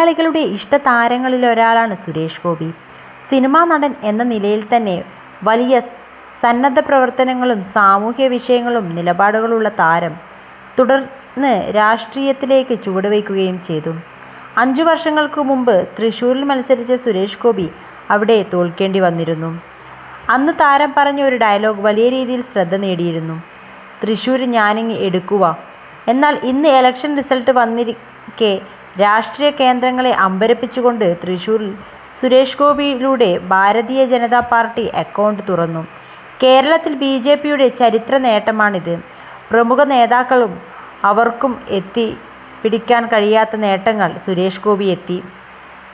മലയാളികളുടെ ഇഷ്ടതാരങ്ങളിൽ ഒരാളാണ് സുരേഷ് ഗോപി. സിനിമാ നടൻ എന്ന നിലയിൽ തന്നെ വലിയ സന്നദ്ധ പ്രവർത്തനങ്ങളും സാമൂഹ്യ വിഷയങ്ങളും നിലപാടുകളുള്ള താരം തുടർന്ന് രാഷ്ട്രീയത്തിലേക്ക് ചുവടുവയ്ക്കുകയും ചെയ്തു. അഞ്ചു വർഷങ്ങൾക്ക് മുമ്പ് തൃശ്ശൂരിൽ മത്സരിച്ച സുരേഷ് ഗോപി അവിടെ തോൽക്കേണ്ടി വന്നിരുന്നു. അന്ന് താരം പറഞ്ഞ ഒരു ഡയലോഗ് വലിയ രീതിയിൽ ശ്രദ്ധ നേടിയിരുന്നു. തൃശ്ശൂർ ഞാനിങ്ങ് എടുക്കുക എന്നാൽ ഇന്ന് ഇലക്ഷൻ റിസൾട്ട് വന്നിരിക്കെ രാഷ്ട്രീയ കേന്ദ്രങ്ങളെ അമ്പരപ്പിച്ചുകൊണ്ട് തൃശ്ശൂരിൽ സുരേഷ് ഗോപിയിലൂടെ ഭാരതീയ ജനതാ പാർട്ടി അക്കൗണ്ട് തുറന്നു. കേരളത്തിൽ ബി ജെ പിയുടെ ചരിത്ര നേട്ടമാണിത്. പ്രമുഖ നേതാക്കളും അവർക്കും എത്തി പിടിക്കാൻ കഴിയാത്ത നേട്ടങ്ങൾ സുരേഷ് ഗോപി എത്തി.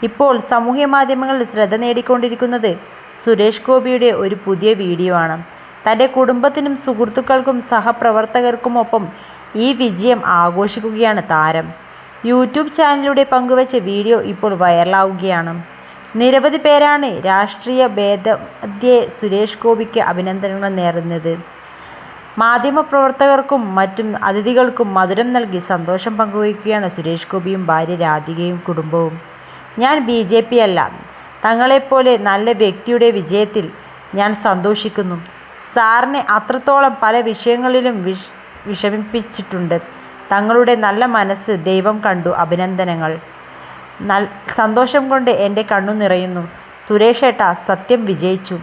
ഇപ്പോൾ സാമൂഹ്യ മാധ്യമങ്ങളിൽ ശ്രദ്ധ നേടിക്കൊണ്ടിരിക്കുന്നത് സുരേഷ് ഗോപിയുടെ ഒരു പുതിയ വീഡിയോ ആണ്. തന്റെ കുടുംബത്തിനും സുഹൃത്തുക്കൾക്കും സഹപ്രവർത്തകർക്കുമൊപ്പം ഈ വിജയം ആഘോഷിക്കുകയാണ് താരം. യൂട്യൂബ് ചാനലിലൂടെ പങ്കുവച്ച വീഡിയോ ഇപ്പോൾ വൈറലാവുകയാണ്. നിരവധി പേരാണ് രാഷ്ട്രീയ ഭേദമധ്യേ സുരേഷ് ഗോപിക്ക് അഭിനന്ദനങ്ങൾ നേർന്നത്. മാധ്യമപ്രവർത്തകർക്കും മറ്റും അതിഥികൾക്കും മധുരം നൽകി സന്തോഷം പങ്കുവയ്ക്കുകയാണ് സുരേഷ് ഗോപിയും ഭാര്യ രാധികയും കുടുംബവും. ഞാൻ ബി ജെ പി അല്ല. തങ്ങളെപ്പോലെ നല്ല വ്യക്തിയുടെ വിജയത്തിൽ ഞാൻ സന്തോഷിക്കുന്നു. സാറിനെ അത്രത്തോളം പല വിഷയങ്ങളിലും വിഷ വിഷമിപ്പിച്ചിട്ടുണ്ട്. തങ്ങളുടെ നല്ല മനസ്സ് ദൈവം കണ്ടു. അഭിനന്ദനങ്ങൾ. നൽ സന്തോഷം കൊണ്ട് എന്റെ കണ്ണു നിറയുന്നു. സുരേഷ് ഏട്ടാ സത്യം വിജയിച്ചു.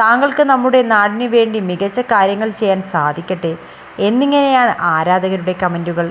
താങ്കൾക്ക് നമ്മുടെ നാടിനു വേണ്ടി മികച്ച കാര്യങ്ങൾ ചെയ്യാൻ സാധിക്കട്ടെ. എന്നിങ്ങനെയാണ് ആരാധകരുടെ കമന്റുകൾ.